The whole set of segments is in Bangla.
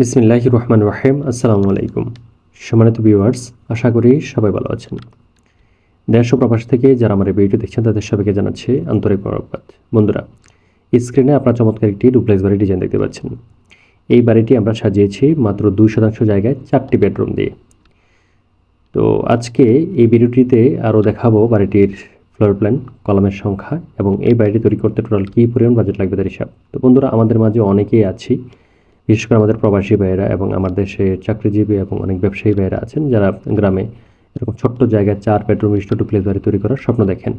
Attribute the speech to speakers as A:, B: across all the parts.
A: বিসমিল্লাহ রহমান রাহিম, আসসালামু আলাইকুম। সম্মানিত ভিউয়ার্স আশা করি সবাই ভালো আছেন। দেশ প্রবাস থেকে যারা আমার ভিডিও দেখছেন, তাদের সবাইকে জানাচ্ছি আন্তরিক মোরব্বাদ বন্ধুরা স্ক্রিনে আপনার চমৎকার একটি ডুপ্লেক্স বাড়ির ডিজাইন দেখতে পাচ্ছেন। এই বাড়িটি আমরা সাজিয়েছি মাত্র দুই শতাংশ জায়গায় চারটি বেডরুম দিয়ে। তো আজকে এই ভিডিওটিতে আরও দেখাবো বাড়িটির ফ্লোর প্ল্যান কলামের সংখ্যা এবং এই বাড়িটি তৈরি করতে টোটাল কী পরিমাণ বাজেট লাগবে তার হিসাব। তো বন্ধুরা, আমাদের মাঝে অনেকেই আছি। বিশেষ করে আমাদের প্রবাসী ভাইয়েরা এবং আমার দেশে চাকরিজীবী এবং অনেক ব্যবসায়ী ভাইয়েরা আছেন যারা গ্রামে এরকম ছোট্ট জায়গায় চার বেডরুম বিশিষ্ট বাড়ি তৈরি করার স্বপ্ন দেখেন।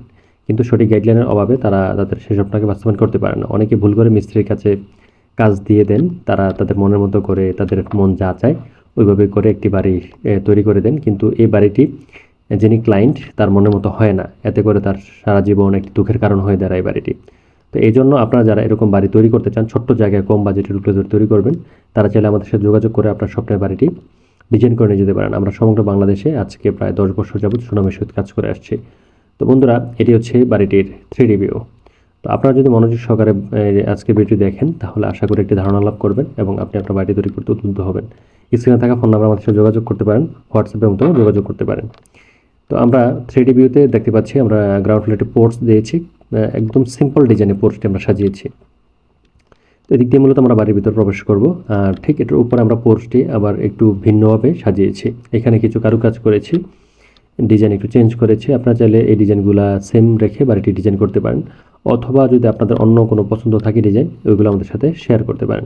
A: কিন্তু সঠিক গাইডলাইনের অভাবে তারা তাদের সেই স্বপ্নকে বাস্তবায়ন করতে পারে না। অনেকে ভুল করে মিস্ত্রির কাছে কাজ দিয়ে দেন, তারা তাদের মনের মতো করে তাদের মন যা চায় ওইভাবে করে একটি বাড়ি তৈরি করে দেন। কিন্তু এই বাড়িটি যিনি ক্লায়েন্ট তার মনের মতো হয় না। এতে করে তার সারা জীবন একটি দুঃখের কারণ হয়ে দাঁড়ায় বাড়িটি। তো এই জন্য আপনারা যারা এরকম বাড়ি তৈরি করতে চান, ছোট্ট জায়গায় কম বাজেটের ডুপ্লেক্স তৈরি করবেন, তারা চাইলে আমাদের সাথে যোগাযোগ করে আপনার স্বপ্নের বাড়িটি ডিজাইন করে নিয়ে যেতে পারেন। আমরা সমগ্র বাংলাদেশে আজকে প্রায় দশ বছর যাবত সুনামের সহিত কাজ করে আসছি। তো বন্ধুরা, এটি হচ্ছে বাড়িটির থ্রি ডি ভিউ তো আপনারা যদি মনোযোগ সহকারে আজকে ভিডিও দেখেন, তাহলে আশা করি একটি ধারণা লাভ করবেন এবং আপনি আপনার বাড়ি তৈরি করতে উদ্বুদ্ধ হবেন। স্ক্রিনে থাকা ফোন নাম্বার আমাদের সাথে যোগাযোগ করতে পারেন হোয়াটসঅ্যাপের মতো যোগাযোগ করতে পারেন। তো আমরা থ্রি ডি ভিউতে দেখতে পাচ্ছি, আমরা গ্রাউন্ড ফ্লোরে একটি পোর্টস দিয়েছি। একদম সিম্পল ডিজাইনে পোর্টসটি আমরা সাজিয়েছি। তো এদিক দিয়ে মূলত আমরা বাড়ির ভিতর প্রবেশ করব। আর ঠিক এটার উপরে আমরা পোর্টসটি আবার একটু ভিন্নভাবে সাজিয়েছি। এখানে কিছু কারুকাজ করেছি ডিজাইন একটু চেঞ্জ করেছি। আপনারা চাইলে এই ডিজাইনগুলো সেম রেখে বাড়িটি ডিজাইন করতে পারেন। অথবা যদি আপনাদের অন্য কোনো পছন্দ থাকে ডিজাইন ওইগুলো আমাদের সাথে শেয়ার করতে পারেন।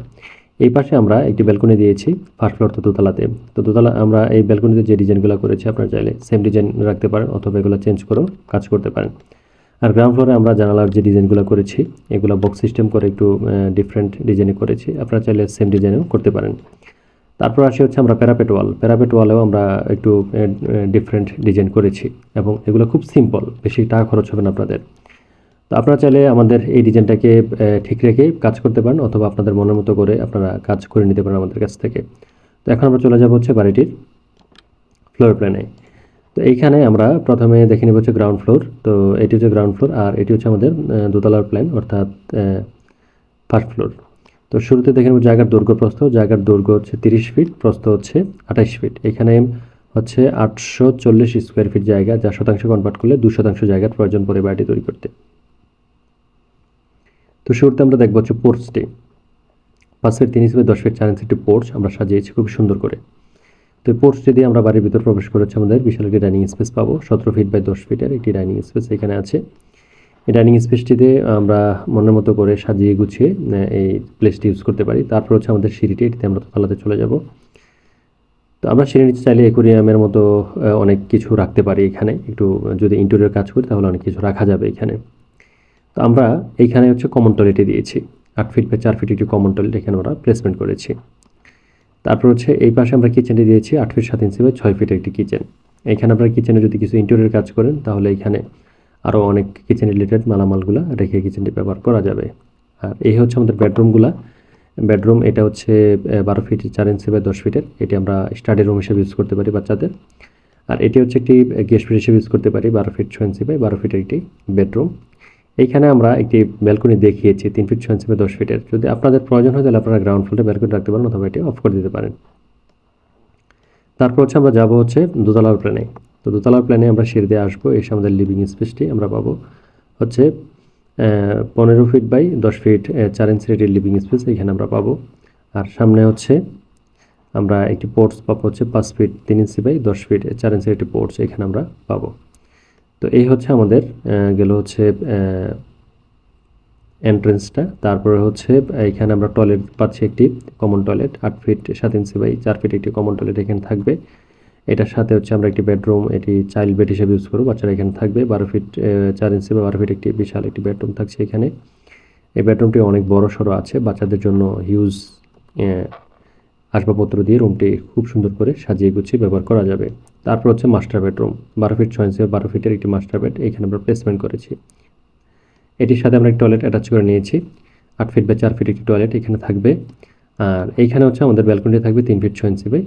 A: এই পাশে আমরা একটি ব্যালকনি দিয়েছি ফার্স্ট ফ্লোর তো দোতলাতে। তো দোতলা, আমরা এই ব্যালকনিতে যে ডিজাইনগুলো করেছি, আপনারা চাইলে সেম ডিজাইন রাখতে পারেন অথবা এগুলো চেঞ্জ করেও কাজ করতে পারেন। আর গ্রাউন্ড ফ্লোরে আমরা জানালার যে ডিজাইনগুলো করেছি, এগুলো বক্স সিস্টেম করে একটু ডিফারেন্ট ডিজাইনে করেছি। আপনারা চাইলে সেম ডিজাইনেও করতে পারেন। তারপর আসি হচ্ছে আমরা প্যারাপেট ওয়াল প্যারাপেট ওয়ালেও আমরা একটু ডিফারেন্ট ডিজাইন করেছি এবং এগুলো খুব সিম্পল বেশি টাকা খরচ হবে না আপনাদের। তো আপনারা চাইলে আমাদের এই ডিজাইনটাকে ঠিক রেখে কাজ করতে পারেন অথবা আপনাদের মনের মতো করে আপনারা কাজ করে নিতে পারেন আমাদের কাছ থেকে। তো এখন আমরা চলে যাব হচ্ছে বাড়িটির ফ্লোর প্ল্যানে তো এইখানে আমরা প্রথমে দেখে নেব হচ্ছে গ্রাউন্ড ফ্লোর তো এটি হচ্ছে গ্রাউন্ড ফ্লোর আর এটি হচ্ছে আমাদের দোতলার প্ল্যান অর্থাৎ ফার্স্ট ফ্লোর তো শুরুতে দেখে নেব জায়গার দৈর্ঘ্য প্রস্থ, জায়গার দৈর্ঘ্য হচ্ছে তিরিশ ফিট প্রস্থ হচ্ছে আঠাশ ফিট এখানে হচ্ছে আটশো চল্লিশ স্কোয়ার ফিট জায়গা, যা শতাংশ কনভার্ট করলে দু শতাংশ জায়গার প্রয়োজন পড়ে বাড়িটি তৈরি করতে। তো শুরুতে আমরা দেখব হচ্ছে পোর্টসটি পাঁচ ফিট তিন হিসেবে দশ ফিট চার ইঞ্চি পোর্টস আমরা সাজিয়েছি খুব সুন্দর করে। তো পোর্টসটি দিয়ে আমরা বাড়ির ভিতর প্রবেশ করেছি, আমাদের বিশাল একটি ডাইনিং স্পেস পাবো। সতেরো ফিট বাই দশ ফিটের একটি ডাইনিং স্পেস এখানে আছে। এই ডাইনিং স্পেসটিতে আমরা মনের মতো করে সাজিয়ে গুছিয়ে এই প্লেসটি ইউজ করতে পারি। তারপর হচ্ছে আমাদের সিঁড়িটি, এটিতে আমরা তলাতে চলে যাব। তো আমরা সিঁড়ি নিচে চাইলে একুরিয়ামের মতো অনেক কিছু রাখতে পারি এখানে। একটু, যদি ইন্টেরিয়র কাজ করি, তাহলে অনেক কিছু রাখা যাবে এখানে। তো আমরা এইখানে হচ্ছে কমন টয়লেটে দিয়েছি। আট ফিট বা চার ফিট একটি কমন টয়লেট এখানে আমরা প্লেসমেন্ট করেছি। তারপর হচ্ছে এই পাশে আমরা কিচেনটি দিয়েছি আট ফিট সাত ইঞ্চি বা ছয় ফিট একটি কিচেন এখানে আপনারা কিচেনে যদি কিছু ইন্টেরিয়র কাজ করেন, তাহলে এখানে আরও অনেক কিচেন রিলেটেড মালামালগুলো রেখে কিচেনটি ব্যবহার করা যাবে। আর এই হচ্ছে আমাদের বেডরুমগুলা বেডরুম এটা হচ্ছে বারো ফিট চার ইঞ্চি বা দশ ফিটের এটি আমরা স্টাডি রুম হিসেবে ইউজ করতে পারি বাচ্চাদের। আর এটি হচ্ছে একটি গেস্ট ফিট হিসেবে ইউজ করতে পারি বারো ফিট ছয় ইঞ্চি বাই বারো ফিটের একটি বেডরুম এইখানে আমরা একটি ব্যালকনি দেখিয়েছি, তিন ফিট ছয় ইঞ্চি দশ ফিটের যদি আপনাদের প্রয়োজন হয় তাহলে আপনারা গ্রাউন্ড ফ্লোরে ব্যালকনি রাখতে পারেন অথবা এটি অফ করে দিতে পারেন। তারপর হচ্ছে আমরা যাব হচ্ছে দোতলার প্ল্যানে তো দোতলার প্ল্যানে আমরা সিঁড়ি দিয়ে আসব, এসে আমাদের লিভিং স্পেসটি আমরা পাবো হচ্ছে পনেরো ফিট বাই দশ ফিট চার ইঞ্চি একটি লিভিং স্পেস এখানে আমরা পাবো। আর সামনে হচ্ছে আমরা একটি পোর্টস পাবো হচ্ছে পাঁচ ফিট তিন ইঞ্চি বাই দশ ফিট চার ইঞ্চি একটি পোর্টস এখানে আমরা পাবো। তো এই হচ্ছে আমাদের গেল হচ্ছে এন্ট্রেন্সটা তারপরে হচ্ছে এখানে আমরা টয়লেট পাচ্ছি একটি কমন টয়লেট আট ফিট সাত ইঞ্চি বাই চার ফিট একটি কমন টয়লেট এখানে থাকবে। এটার সাথে হচ্ছে আমরা একটি বেডরুম এটি চাইল্ড বেড হিসেবে ইউজ করব, বাচ্চারা এখানে থাকবে। বারো ফিট চার ইঞ্চি বা বারো ফিট একটি বিশাল একটি বেডরুম থাকছে এখানে। এই বেডরুমটি অনেক বড় সড়ো আছে, বাচ্চাদের জন্য হিউজ আসবাবপত্র দিয়ে রুমটি খুব সুন্দর করে সাজিয়ে গুছিয়ে ব্যবহার করা যাবে। তারপর হচ্ছে মাস্টার বেডরুম বারো ফিট ছয় ইঞ্চি বারো ফিটের একটি মাস্টার বেড এখানে আমরা প্লেসমেন্ট করেছি। এটির সাথে আমরা একটি টয়লেট অ্যাটাচ করে নিয়েছি। আট ফিট বা চার ফিট একটি টয়লেট এখানে থাকবে। আর এইখানে হচ্ছে আমাদের ব্যালকনি থাকবে তিন ফিট ছয় ইঞ্চি বাই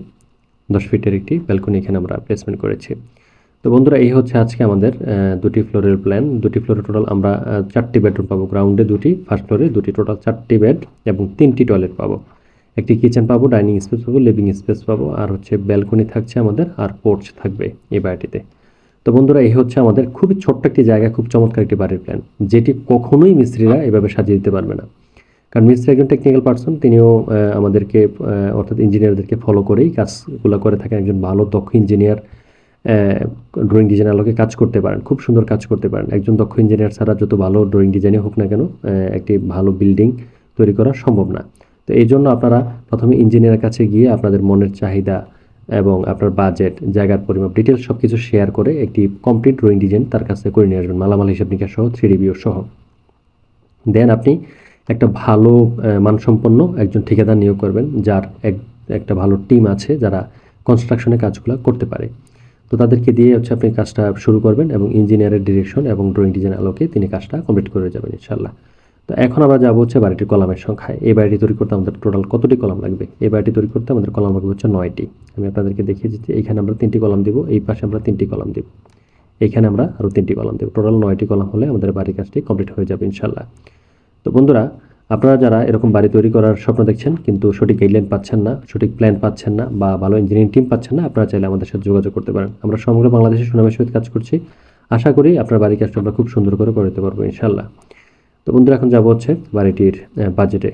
A: দশ ফিটের একটি ব্যালকনি এখানে আমরা প্লেসমেন্ট করেছি। তো বন্ধুরা, এই হচ্ছে আজকে আমাদের দুটি ফ্লোরের প্ল্যান দুটি ফ্লোরে টোটাল আমরা চারটি বেডরুম পাবো। গ্রাউন্ডে দুটি ফার্স্ট ফ্লোরে দুটি। টোটাল চারটি বেড এবং তিনটি টয়লেট পাবো। একটি কিচেন পাবো ডাইনিং স্পেস পাবো লিভিং স্পেস পাবো, আর হচ্ছে ব্যালকনি থাকছে আমাদের, আর পোর্চ থাকবে এই বাড়িটিতে। তো বন্ধুরা, এই হচ্ছে আমাদের খুবই ছোট্ট একটি জায়গা, খুব চমৎকার একটি বাড়ির প্ল্যান যেটি কখনোই মিস্ত্রিরা এভাবে সাজিয়ে দিতে পারবে না। কারণ মিস্ত্রি একজন টেকনিক্যাল পার্সন তিনিও আমাদেরকে অর্থাৎ ইঞ্জিনিয়ারদেরকে ফলো করেই কাজগুলো করে থাকেন, একজন ভালো, দক্ষ ইঞ্জিনিয়ার ড্রয়িং ডিজাইন আলোকে কাজ করতে পারেন, খুব সুন্দর কাজ করতে পারেন। একজন দক্ষ ইঞ্জিনিয়ার ছাড়া যত ভালো ড্রয়িং ডিজাইনে হোক না কেন একটি ভালো বিল্ডিং তৈরি করা সম্ভব না। তো এই জন্য আপনারা প্রথমে ইঞ্জিনিয়ারের কাছে গিয়ে আপনাদের মনের চাহিদা এবং আপনার বাজেট জায়গার পরিমাপ ডিটেলস সব কিছু শেয়ার করে একটি কমপ্লিট ড্রয়িং ডিজাইন তার কাছে করে নিয়ে আসবেন, মালামাল হিসাব নিকাশ সহ থ্রি রিভিউ সহ। দেন আপনি একটা ভালো মানসম্পন্ন একজন ঠিকাদার নিয়োগ করবেন, যার এক, একটা ভালো টিম আছে যারা কনস্ট্রাকশনের কাজগুলো করতে পারে। তো তাদেরকে দিয়ে হচ্ছে আপনি কাজটা শুরু করবেন এবং ইঞ্জিনিয়ারের ডিরেকশন এবং ড্রয়িং ডিজাইন আলোকে তিনি কাজটা কমপ্লিট করে যাবেন ইনশাল্লাহ তো এখন আমরা যাব হচ্ছে বাড়িটির কলামের সংখ্যায়। এই বাড়িটি তৈরি করতে আমাদের টোটাল কতটি কলাম লাগবে? এই বাড়িটি তৈরি করতে আমাদের কলাম লাগবে হচ্ছে নয়টি। আমি আপনাদেরকে দেখিয়ে দিচ্ছি এইখানে আমরা তিনটি কলাম দিব, এই পাশে আমরা তিনটি কলাম দিব। এখানে আমরা আরও তিনটি কলাম দেব। টোটাল নয়টি কলাম হলে আমাদের বাড়ির কাজটি কমপ্লিট হয়ে যাবে ইনশাল্লাহ তো বন্ধুরা, আপনারা যারা এরকম বাড়ি তৈরি করার স্বপ্ন দেখছেন কিন্তু সঠিক গাইডলাইন পাচ্ছেন না, সঠিক প্ল্যান পাচ্ছেন না বা ভালো ইঞ্জিনিয়ারিং টিম পাচ্ছেন না, আপনারা চাইলে আমাদের সাথে যোগাযোগ করতে পারেন। আমরা সমগ্র বাংলাদেশে সুনামের সহিত কাজ করছি। আশা করি আপনার বাড়ির কাজটা আমরা খুব সুন্দর করে করে দিতে পারব ইনশাল্লাহ তো বন্ধুরা, এখন যাব হচ্ছে বাড়িটির বাজেটে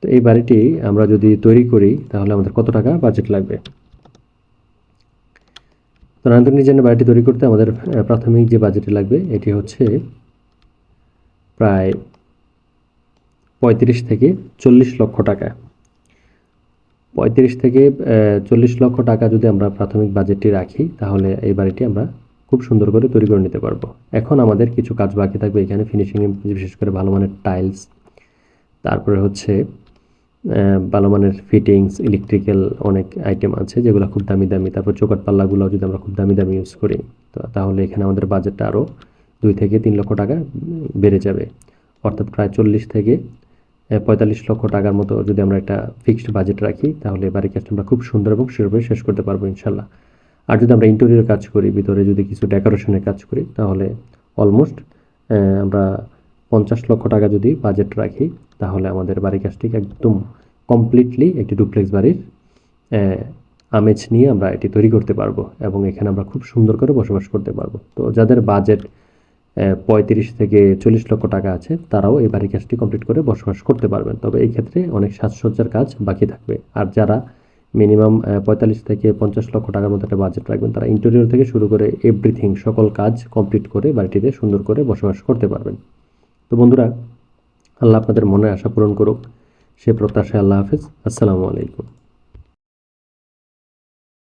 A: তো এই বাড়িটি আমরা যদি তৈরি করি, তাহলে আমাদের কত টাকা বাজেট লাগবে? তো নান্দন ডিজাইনের বাড়িটি তৈরি করতে আমাদের প্রাথমিক যে বাজেট লাগবে, এটি হচ্ছে প্রায় পঁয়ত্রিশ থেকে চল্লিশ লক্ষ টাকা। পঁয়ত্রিশ থেকে চল্লিশ লক্ষ টাকা যদি আমরা প্রাথমিক বাজেটটি রাখি, তাহলে এই বাড়িটি আমরা খুব সুন্দর করে তৈরি করে নিতে পারব। এখন আমাদের কিছু কাজ বাকি থাকবে। এখানে ফিনিশিংয়ে বিশেষ করে ভালো মানের টাইলস তারপরে হচ্ছে ভালো মানের ফিটিংস ইলেকট্রিক্যাল অনেক আইটেম আছে যেগুলো খুব দামি দামি। তারপর চোকাট পাল্লাগুলো যদি আমরা খুব দামি দামি ইউজ করি, তো তাহলে এখানে আমাদের বাজেটটা আরও দুই থেকে তিন লক্ষ টাকা বেড়ে যাবে। অর্থাৎ প্রায় চল্লিশ থেকে পঁয়তাল্লিশ লক্ষ টাকার মতো যদি আমরা একটা ফিক্সড বাজেট রাখি, তাহলে বাড়ির কাজটা আমরা খুব সুন্দর এবং সেভাবে শেষ করতে পারব ইনশাল্লাহ। আর যদি আমরা ইন্টেরিয়র কাজ করি, ভিতরে যদি কিছু ডেকোরেশনের কাজ করি, তাহলে অলমোস্ট আমরা পঞ্চাশ লক্ষ টাকা যদি বাজেট রাখি, তাহলে আমাদের বাড়ি কাজটি একদম কমপ্লিটলি একটি ডুপ্লেক্স বাড়ির আমেজ নিয়ে আমরা এটি তৈরি করতে পারব এবং এখানে আমরা খুব সুন্দর করে বসবাস করতে পারব। তো যাদের বাজেট পঁয়ত্রিশ থেকে চল্লিশ লক্ষ টাকা আছে, তারাও এই বাড়ির কাজটি কমপ্লিট করে বসবাস করতে পারবেন। তবে এই ক্ষেত্রে অনেক সাজসজ্জার কাজ বাকি থাকবে। আর যারা মিনিমাম পঁয়তাল্লিশ থেকে পঞ্চাশ লক্ষ টাকার মতো একটা বাজেট রাখবেন। তারা ইন্টেরিয়র থেকে শুরু করে এভরিথিং সকল কাজ কমপ্লিট করে বাড়িটিতে সুন্দর করে বসবাস করতে পারবেন। তো বন্ধুরা, আল্লাহ আপনাদের মনে আশা পূরণ করুক। সে প্রত্যাশায় আল্লাহ হাফিজ। আসসালামু আলাইকুম।